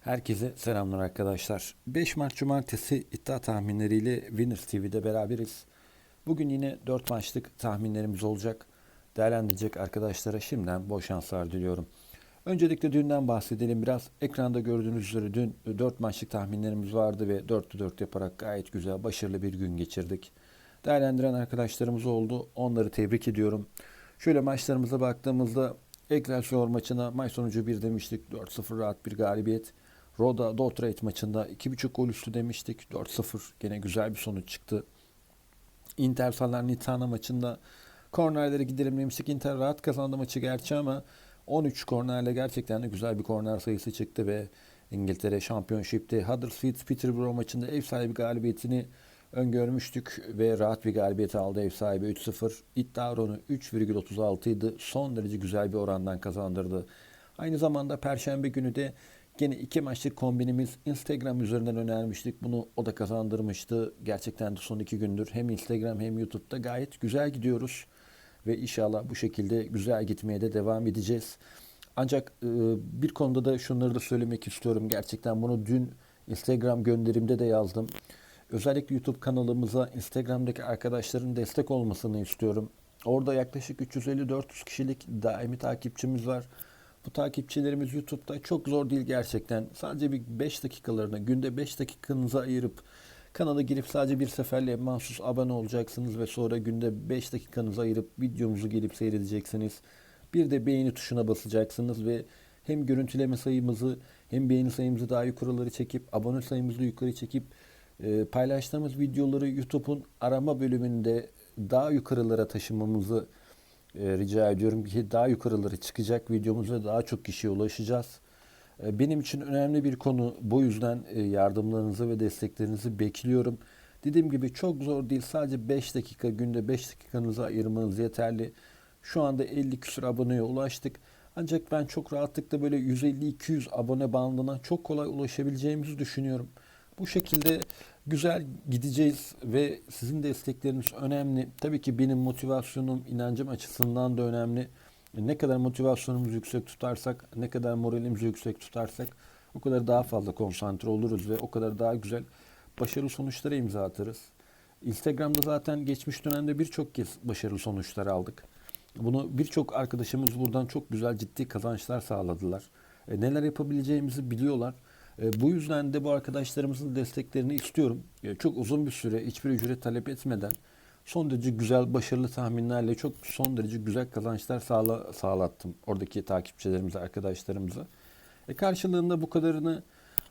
Herkese selamlar arkadaşlar. 5 Mart Cumartesi iddia tahminleriyle Winners TV'de beraberiz. Bugün yine 4 maçlık tahminlerimiz olacak. Değerlendirecek arkadaşlara şimdiden bol şanslar diliyorum. Öncelikle dünden bahsedelim biraz. Ekranda gördüğünüz üzere dün 4 maçlık tahminlerimiz vardı ve 4'lü 4 yaparak gayet güzel, başarılı bir gün geçirdik. Değerlendiren arkadaşlarımız oldu. Onları tebrik ediyorum. Şöyle maçlarımıza baktığımızda Excelsior maçına maç sonucu 1 demiştik. 4-0 rahat bir galibiyet. Roda Dortmund maçında 2.5 gol üstü demiştik. 4-0 gene güzel bir sonuç çıktı. Inter Salernitana maçında kornerlere gidelim demiştik. Inter rahat kazandı maçı gerçi ama 13 kornerle gerçekten de güzel bir korner sayısı çıktı ve İngiltere Championship'te Huddersfield Peterborough maçında ev sahibi galibiyetini öngörmüştük ve rahat bir galibiyet aldı ev sahibi 3-0. İddia oranı 3,36 idi. Son derece güzel bir orandan kazandırdı. Aynı zamanda Perşembe günü de Gene iki maçlık kombinimiz Instagram üzerinden önermiştik. Bunu o da kazandırmıştı. Gerçekten de son iki gündür hem Instagram hem YouTube'da gayet güzel gidiyoruz. Ve inşallah bu şekilde güzel gitmeye de devam edeceğiz. Ancak e, bir konuda da şunları da söylemek istiyorum. Gerçekten bunu dün Instagram gönderimde de yazdım. Özellikle YouTube kanalımıza Instagram'daki arkadaşların destek olmasını istiyorum. Orada yaklaşık 350-400 kişilik daimi takipçimiz var. Bu takipçilerimiz YouTube'da çok zor değil gerçekten. Sadece bir 5 dakikalarını, günde 5 dakikanızı ayırıp kanala girip sadece bir seferle mahsus abone olacaksınız ve sonra günde 5 dakikanızı ayırıp videomuzu gelip seyredeceksiniz. Bir de beğeni tuşuna basacaksınız ve hem görüntüleme sayımızı hem beğeni sayımızı daha yukarıları çekip abone sayımızı yukarı çekip e, paylaştığımız videoları YouTube'un arama bölümünde daha yukarılara taşımamızı e, rica ediyorum ki daha yukarıları çıkacak videomuz ve daha çok kişiye ulaşacağız. E, benim için önemli bir konu. Bu yüzden e, yardımlarınızı ve desteklerinizi bekliyorum. Dediğim gibi çok zor değil. Sadece 5 dakika günde 5 dakikanızı ayırmanız yeterli. Şu anda 50 küsur aboneye ulaştık. Ancak ben çok rahatlıkla böyle 150-200 abone bandına çok kolay ulaşabileceğimizi düşünüyorum. Bu şekilde güzel gideceğiz ve sizin destekleriniz önemli. Tabii ki benim motivasyonum, inancım açısından da önemli. Ne kadar motivasyonumuzu yüksek tutarsak, ne kadar moralimizi yüksek tutarsak o kadar daha fazla konsantre oluruz ve o kadar daha güzel başarılı sonuçlara imza atarız. Instagram'da zaten geçmiş dönemde birçok kez başarılı sonuçlar aldık. Bunu birçok arkadaşımız buradan çok güzel ciddi kazançlar sağladılar. E, neler yapabileceğimizi biliyorlar. E, bu yüzden de bu arkadaşlarımızın desteklerini istiyorum. E, çok uzun bir süre hiçbir ücret talep etmeden son derece güzel, başarılı tahminlerle çok son derece güzel kazançlar sağla, sağlattım oradaki takipçilerimize, arkadaşlarımıza. E, karşılığında bu kadarını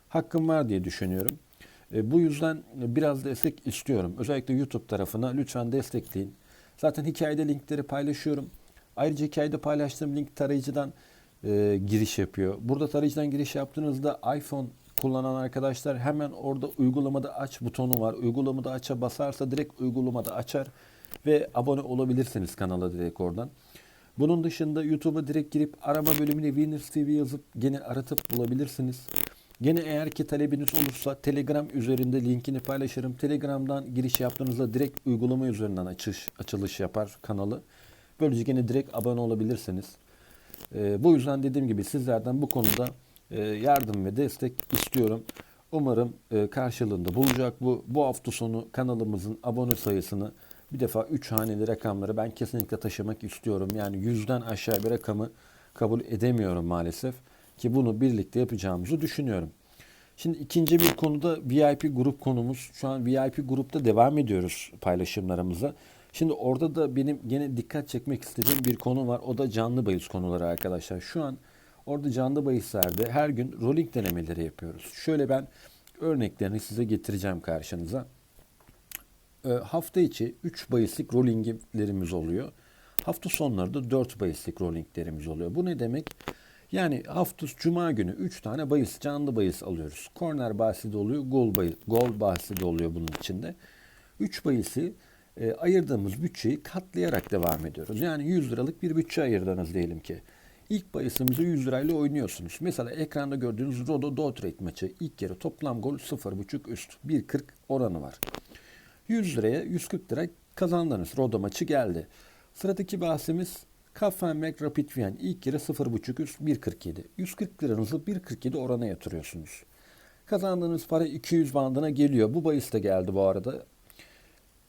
hakkım var diye düşünüyorum. E, bu yüzden biraz destek istiyorum. Özellikle YouTube tarafına lütfen destekleyin. Zaten hikayede linkleri paylaşıyorum. Ayrıca hikayede paylaştığım link tarayıcıdan e, giriş yapıyor. Burada tarayıcıdan giriş yaptığınızda iPhone kullanan arkadaşlar hemen orada uygulamada aç butonu var. Uygulamada aç'a basarsa direkt uygulamada açar ve abone olabilirsiniz kanala direkt oradan. Bunun dışında YouTube'a direkt girip arama bölümüne Winners TV yazıp gene aratıp bulabilirsiniz. Gene eğer ki talebiniz olursa Telegram üzerinde linkini paylaşırım. Telegram'dan giriş yaptığınızda direkt uygulama üzerinden açış, açılış yapar kanalı. Böylece gene direkt abone olabilirsiniz. Ee, bu yüzden dediğim gibi sizlerden bu konuda e, yardım ve destek istiyorum. Umarım e, karşılığında bulacak bu. Bu hafta sonu kanalımızın abone sayısını bir defa 3 haneli rakamları ben kesinlikle taşımak istiyorum. Yani yüzden aşağı bir rakamı kabul edemiyorum maalesef. Ki bunu birlikte yapacağımızı düşünüyorum. Şimdi ikinci bir konuda VIP grup konumuz. Şu an VIP grupta devam ediyoruz paylaşımlarımıza. Şimdi orada da benim gene dikkat çekmek istediğim bir konu var. O da canlı bahis konuları arkadaşlar. Şu an orada canlı bahislerde her gün rolling denemeleri yapıyoruz. Şöyle ben örneklerini size getireceğim karşınıza. E, hafta içi 3 bahislik rollinglerimiz oluyor. Hafta sonları da 4 bahislik rollinglerimiz oluyor. Bu ne demek? Yani hafta cuma günü 3 tane bahis, canlı bahis alıyoruz. Korner bahsi de oluyor, gol, bahis, gol bahsi de oluyor bunun içinde. 3 bahisi e, ayırdığımız bütçeyi katlayarak devam ediyoruz. Yani 100 liralık bir bütçe ayırdınız diyelim ki. İlk bahisimizi 100 lirayla oynuyorsunuz. Mesela ekranda gördüğünüz Rodo Dortmund maçı ilk yarı toplam gol 0.5 üst. 1.40 oranı var. 100 liraya 140 lira kazandınız. Rodo maçı geldi. Sıradaki bahsimiz Kaffenberg Rapid Wien ilk yarı 0.5 üst 1.47. 140 liranızı 1.47 orana yatırıyorsunuz. Kazandığınız para 200 bandına geliyor. Bu bahis de geldi bu arada.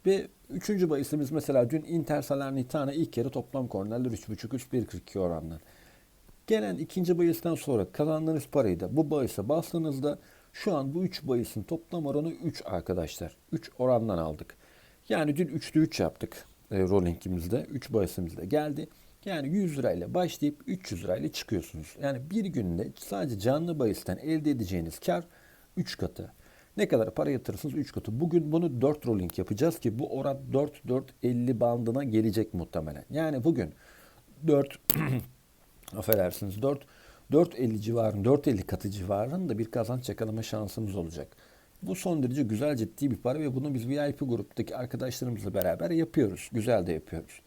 Ve üçüncü bahisimiz mesela dün Inter Salernitana ilk yarı toplam kornerler 3.5 üst 1.42 orandan. Gelen ikinci bahisten sonra kazandığınız parayı da bu bahise bastığınızda şu an bu 3 bahisin toplam oranı 3 arkadaşlar. 3 orandan aldık. Yani dün 3'lü 3 yaptık e, rollingimizde. 3 bahisimizde geldi. Yani 100 lirayla başlayıp 300 lirayla çıkıyorsunuz. Yani bir günde sadece canlı bahisten elde edeceğiniz kar 3 katı. Ne kadar para yatırırsınız 3 katı. Bugün bunu 4 rolling yapacağız ki bu oran 4-4-50 bandına gelecek muhtemelen. Yani bugün 4 affedersiniz 4 4.50 civarında 4.50 katı civarında bir kazanç yakalama şansımız olacak. Bu son derece güzel ciddi bir para ve bunu biz VIP gruptaki arkadaşlarımızla beraber yapıyoruz. Güzel de yapıyoruz.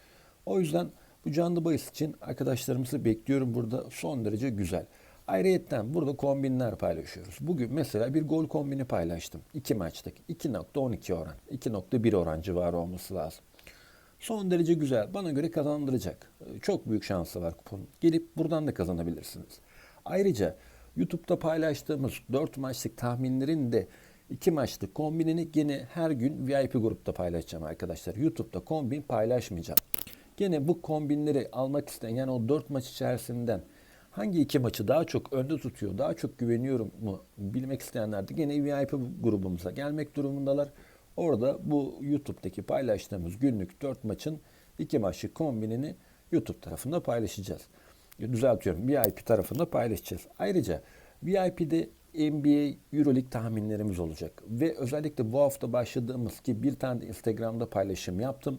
O yüzden bu canlı bahis için arkadaşlarımızı bekliyorum burada son derece güzel. Ayrıyetten burada kombinler paylaşıyoruz. Bugün mesela bir gol kombini paylaştım. İki maçtık. 2.12 oran. 2.1 oran civarı olması lazım. Son derece güzel. Bana göre kazandıracak. Çok büyük şansı var kuponun. Gelip buradan da kazanabilirsiniz. Ayrıca YouTube'da paylaştığımız 4 maçlık tahminlerin de 2 maçlık kombinini gene her gün VIP grupta paylaşacağım arkadaşlar. YouTube'da kombin paylaşmayacağım. Gene bu kombinleri almak isteyen yani o 4 maç içerisinden hangi iki maçı daha çok önde tutuyor, daha çok güveniyorum mu bilmek isteyenler de gene VIP grubumuza gelmek durumundalar. Orada bu YouTube'daki paylaştığımız günlük 4 maçın iki maçlık kombinini YouTube tarafında paylaşacağız. Düzeltiyorum VIP tarafında paylaşacağız. Ayrıca VIP'de NBA Euroleague tahminlerimiz olacak. Ve özellikle bu hafta başladığımız ki bir tane de Instagram'da paylaşım yaptım.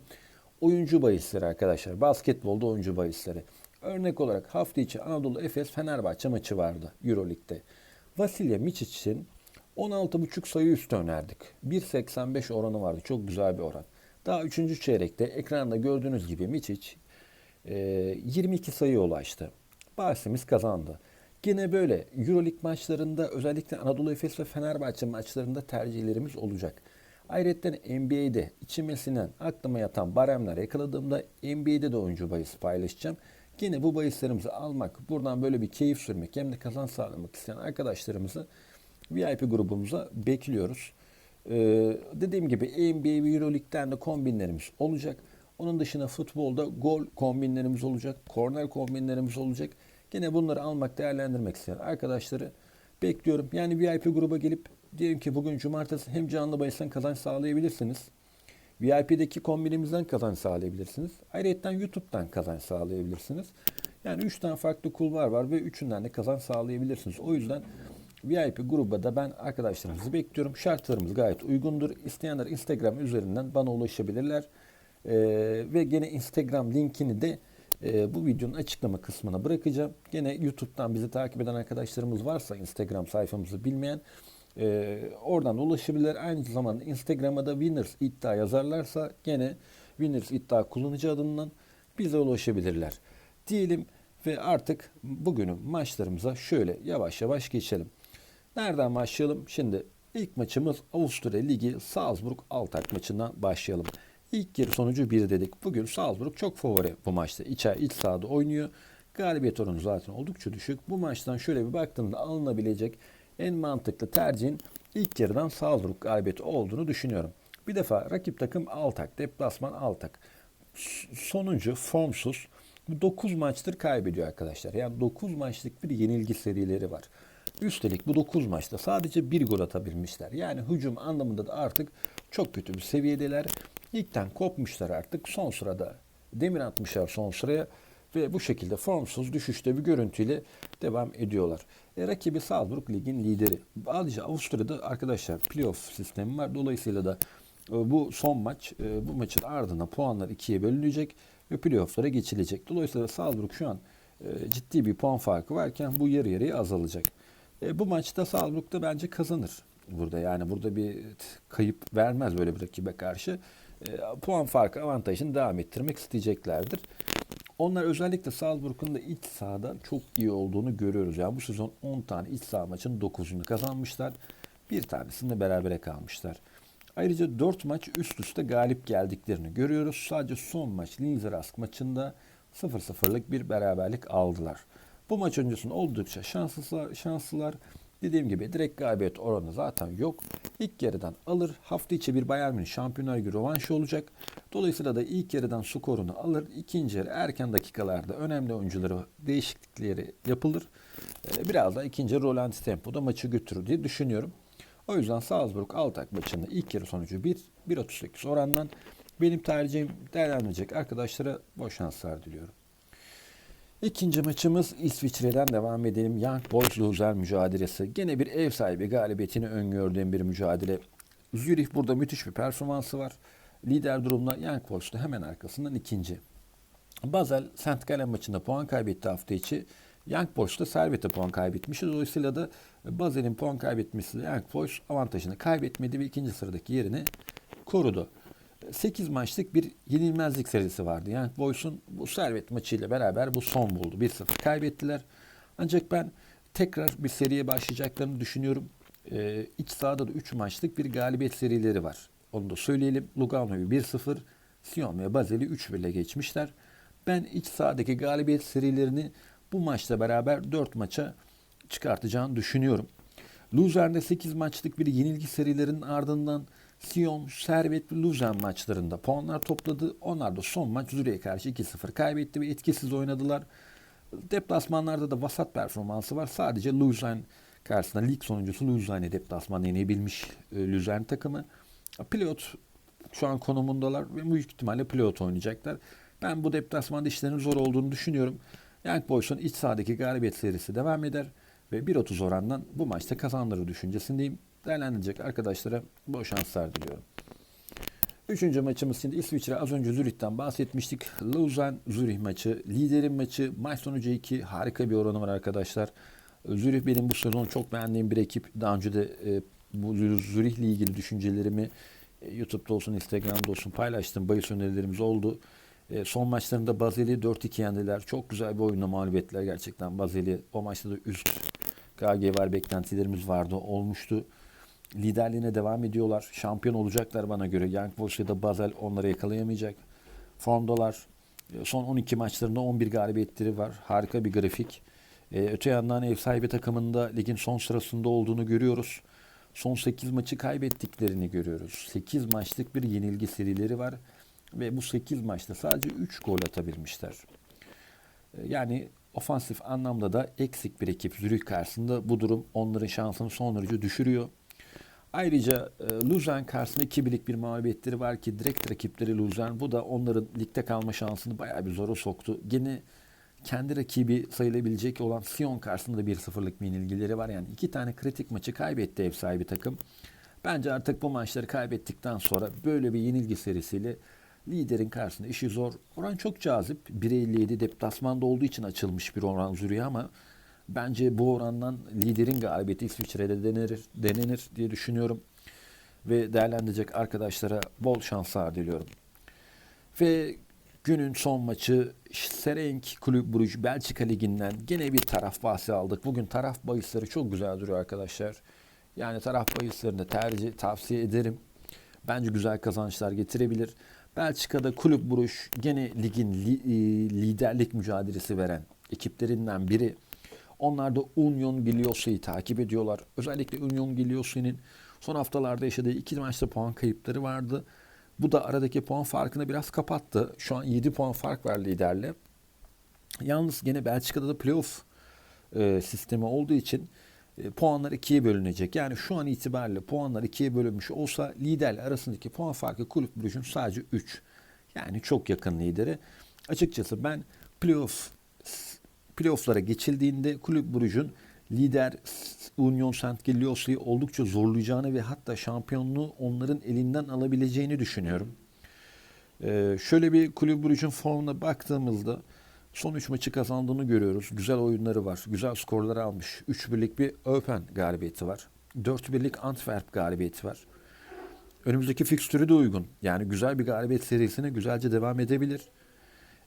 Oyuncu bahisleri arkadaşlar. Basketbolda oyuncu bahisleri. Örnek olarak hafta içi Anadolu Efes Fenerbahçe maçı vardı Euroleague'de. Vasilya Micic'in 16.5 sayı üstü önerdik. 1.85 oranı vardı. Çok güzel bir oran. Daha 3. çeyrekte ekranda gördüğünüz gibi Micic 22 sayı ulaştı. Bahsimiz kazandı. Yine böyle Euroleague maçlarında özellikle Anadolu Efes ve Fenerbahçe maçlarında tercihlerimiz olacak. Ayrıca NBA'de içime sinen aklıma yatan baremler yakaladığımda NBA'de de oyuncu bahis paylaşacağım. Yine bu bahislerimizi almak, buradan böyle bir keyif sürmek hem de kazanç sağlamak isteyen arkadaşlarımızı VIP grubumuza bekliyoruz. Ee, dediğim gibi NBA ve Euroleague'den de kombinlerimiz olacak. Onun dışında futbolda gol kombinlerimiz olacak, korner kombinlerimiz olacak. Yine bunları almak, değerlendirmek isteyen arkadaşları bekliyorum. Yani VIP gruba gelip diyelim ki bugün cumartesi hem canlı bahisten kazanç sağlayabilirsiniz. VIP'deki kombinimizden kazanç sağlayabilirsiniz. Ayrıca YouTube'dan kazanç sağlayabilirsiniz. Yani 3 tane farklı kulvar var ve üçünden de kazanç sağlayabilirsiniz. O yüzden VIP gruba da ben arkadaşlarımızı bekliyorum. Şartlarımız gayet uygundur. İsteyenler Instagram üzerinden bana ulaşabilirler. Ee, ve gene Instagram linkini de e, bu videonun açıklama kısmına bırakacağım. Gene YouTube'dan bizi takip eden arkadaşlarımız varsa Instagram sayfamızı bilmeyen e, oradan ulaşabilirler. Aynı zamanda Instagram'a da Winners iddia yazarlarsa gene Winners iddia kullanıcı adından bize ulaşabilirler. Diyelim ve artık bugünün maçlarımıza şöyle yavaş yavaş geçelim. Nereden başlayalım? Şimdi ilk maçımız Avusturya Ligi Salzburg Altak maçından başlayalım. İlk yarı sonucu 1 dedik. Bugün Salzburg çok favori bu maçta. İç, iç sahada oynuyor. Galibiyet oranı zaten oldukça düşük. Bu maçtan şöyle bir baktığımda alınabilecek en mantıklı tercihin ilk yarıdan Salzburg galibiyeti olduğunu düşünüyorum. Bir defa rakip takım Altak, deplasman Altak. Sonuncu formsuz. 9 maçtır kaybediyor arkadaşlar. Yani 9 maçlık bir yenilgi serileri var. Üstelik bu 9 maçta sadece bir gol atabilmişler. Yani hücum anlamında da artık çok kötü bir seviyedeler. İlkten kopmuşlar artık. Son sırada demir atmışlar son sıraya ve bu şekilde formsuz düşüşte bir görüntüyle devam ediyorlar. E, rakibi Salzburg ligin lideri. Ayrıca Avusturya'da arkadaşlar playoff sistemi var. Dolayısıyla da e, bu son maç e, bu maçın ardından puanlar ikiye bölünecek ve playofflara geçilecek. Dolayısıyla Salzburg şu an e, ciddi bir puan farkı varken bu yarı yarıya azalacak. E, bu maçta Salzburg da bence kazanır burada. Yani burada bir kayıp vermez böyle bir rakibe karşı. E, puan farkı avantajını devam ettirmek isteyeceklerdir. Onlar özellikle Salzburg'un da iç sahada çok iyi olduğunu görüyoruz. Yani bu sezon 10 tane iç saha maçın 9'unu kazanmışlar. Bir tanesinde berabere kalmışlar. Ayrıca 4 maç üst üste galip geldiklerini görüyoruz. Sadece son maç Linz Rask maçında 0-0'lık bir beraberlik aldılar. Bu maç öncesinde oldukça şanslılar, şanslılar. Dediğim gibi direkt galibiyet oranı zaten yok. İlk yarıdan alır. Hafta içi bir Bayern Münih Şampiyonlar Ligi rövanşı olacak. Dolayısıyla da ilk yarıdan skorunu alır. İkinci yarı erken dakikalarda önemli oyuncuları değişiklikleri yapılır. Ee, Biraz da ikinci rolanti tempoda maçı götürür diye düşünüyorum. O yüzden Salzburg Altak maçında ilk yarı sonucu 1, 1.38 orandan benim tercihim değerlendirecek arkadaşlara bol şanslar diliyorum. İkinci maçımız İsviçre'den devam edelim. Young Boys Loser mücadelesi. Gene bir ev sahibi galibiyetini öngördüğüm bir mücadele. Zürih burada müthiş bir performansı var. Lider durumda Young Boys da hemen arkasından ikinci. Basel St. Gallen maçında puan kaybetti hafta içi. Young Boys da Servet'e puan kaybetmiş. Dolayısıyla da Basel'in puan kaybetmesiyle Young Boys avantajını kaybetmedi ve ikinci sıradaki yerini korudu. 8 maçlık bir yenilmezlik serisi vardı. Young Boys'un bu Servet maçıyla beraber bu son buldu. 1-0 kaybettiler. Ancak ben tekrar bir seriye başlayacaklarını düşünüyorum. Ee, iç sahada da 3 maçlık bir galibiyet serileri var. Onu da söyleyelim. Lugano'yu 1-0, Sion ve Basel'i 3-1 ile geçmişler. Ben iç sahadaki galibiyet serilerini bu maçla beraber 4 maça çıkartacağını düşünüyorum. Luzern'de 8 maçlık bir yenilgi serilerinin ardından Sion, Servet ve Luzern maçlarında puanlar topladı. Onlar da son maç Zürih'e karşı 2-0 kaybetti ve etkisiz oynadılar. Deplasmanlarda da vasat performansı var. Sadece Luzern karşısında lig sonuncusu Luzern'e deplasman yenebilmiş e, Luzern takımı. Pilot şu an konumundalar ve büyük ihtimalle pilot oynayacaklar. Ben bu deplasmanda işlerin zor olduğunu düşünüyorum. Young Boys'un iç sahadaki galibiyet serisi devam eder ve 1.30 orandan bu maçta kazandırır düşüncesindeyim. Değerlendirecek arkadaşlara bol şanslar diliyorum. Üçüncü maçımız şimdi İsviçre az önce Zürih'ten bahsetmiştik. Lausanne Zürih maçı, liderin maçı, maç sonucu 2 harika bir oranı var arkadaşlar. Zürih benim bu sezon çok beğendiğim bir ekip. Daha önce de e, bu Zürih'le ilgili düşüncelerimi e, YouTube'da olsun, Instagram'da olsun paylaştım. Bayis önerilerimiz oldu. E, son maçlarında Bazel'i 4-2 yendiler. Çok güzel bir oyunla mağlup ettiler gerçekten Bazel'i. O maçta da üst KG var beklentilerimiz vardı, olmuştu. Liderliğine devam ediyorlar. Şampiyon olacaklar bana göre. Young Boys ya da Basel onları yakalayamayacak. Formdalar. E, son 12 maçlarında 11 galibiyetleri var. Harika bir grafik. Ee, öte yandan ev sahibi takımında ligin son sırasında olduğunu görüyoruz. Son 8 maçı kaybettiklerini görüyoruz. 8 maçlık bir yenilgi serileri var. Ve bu 8 maçta sadece 3 gol atabilmişler. Ee, yani ofansif anlamda da eksik bir ekip Zürih karşısında bu durum onların şansını son derece düşürüyor. Ayrıca e, Luzern karşısında 2 birlik bir mağlubiyetleri var ki direkt rakipleri Luzern. Bu da onların ligde kalma şansını bayağı bir zora soktu. Gene kendi rakibi sayılabilecek olan Sion karşısında da 1-0'lık bir yenilgileri var. Yani iki tane kritik maçı kaybetti ev sahibi takım. Bence artık bu maçları kaybettikten sonra böyle bir yenilgi serisiyle liderin karşısında işi zor. Oran çok cazip. 1.57 deplasmanda olduğu için açılmış bir oran Zürih'e ama bence bu orandan liderin galibiyeti İsviçre'de denenir, denenir diye düşünüyorum. Ve değerlendirecek arkadaşlara bol şanslar diliyorum. Ve günün son maçı Serenk Kulüp Bruges Belçika Ligi'nden gene bir taraf bahsi aldık. Bugün taraf bahisleri çok güzel duruyor arkadaşlar. Yani taraf bahislerini tercih tavsiye ederim. Bence güzel kazançlar getirebilir. Belçika'da Kulüp Bruges gene ligin li, e, liderlik mücadelesi veren ekiplerinden biri. Onlar da Union Gigliosa'yı takip ediyorlar. Özellikle Union Gigliosa'nın son haftalarda yaşadığı iki maçta puan kayıpları vardı. Bu da aradaki puan farkını biraz kapattı. Şu an 7 puan fark var liderle. Yalnız gene Belçika'da da playoff e, sistemi olduğu için e, puanlar ikiye bölünecek. Yani şu an itibariyle puanlar ikiye bölünmüş olsa liderle arasındaki puan farkı kulüp Brugge'un sadece 3. Yani çok yakın lideri. Açıkçası ben playoff playoff'lara geçildiğinde kulüp Brugge'un lider Union Saint Gillois'u oldukça zorlayacağını ve hatta şampiyonluğu onların elinden alabileceğini düşünüyorum. Ee, şöyle bir kulüp Brugge'un formuna baktığımızda son 3 maçı kazandığını görüyoruz. Güzel oyunları var. Güzel skorları almış. 3 birlik bir Open galibiyeti var. 4 birlik Antwerp galibiyeti var. Önümüzdeki fikstürü de uygun. Yani güzel bir galibiyet serisine güzelce devam edebilir.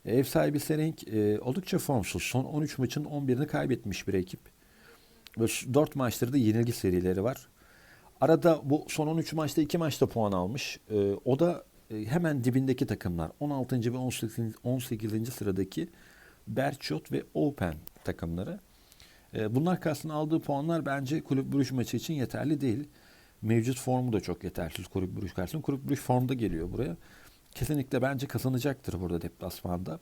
Ev sahibi Serenk e, oldukça formsuz. Son 13 maçın 11'ini kaybetmiş bir ekip. Ve 4 maçları da yenilgi serileri var. Arada bu son 13 maçta 2 maçta puan almış. E, o da e, hemen dibindeki takımlar 16. ve 18. 18. sıradaki Berchot ve Open takımları. E, Bunlar karşısında aldığı puanlar bence Kulüp Brugge maçı için yeterli değil. Mevcut formu da çok yetersiz Kulüp Brugge karşısında. Kulüp Brugge formda geliyor buraya. Kesinlikle bence kazanacaktır burada deplasmanda.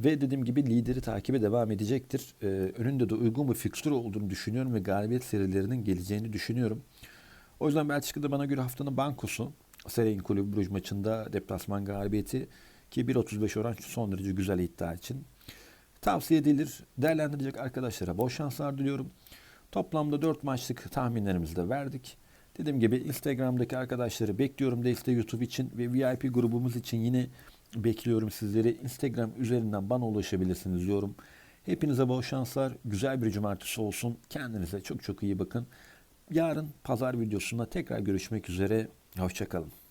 Ve dediğim gibi lideri takibe devam edecektir. Ee, önünde de uygun bir fikstür olduğunu düşünüyorum ve galibiyet serilerinin geleceğini düşünüyorum. O yüzden Belçika'da bana göre haftanın bankosu Serengin Kulübü Brugge maçında deplasman galibiyeti ki 1.35 oran son derece güzel iddia için. Tavsiye edilir. Değerlendirecek arkadaşlara bol şanslar diliyorum. Toplamda 4 maçlık tahminlerimizi de verdik. Dediğim gibi Instagram'daki arkadaşları bekliyorum desteği YouTube için ve VIP grubumuz için yine bekliyorum sizleri. Instagram üzerinden bana ulaşabilirsiniz diyorum. Hepinize bol şanslar. Güzel bir cumartesi olsun. Kendinize çok çok iyi bakın. Yarın pazar videosunda tekrar görüşmek üzere. Hoşçakalın.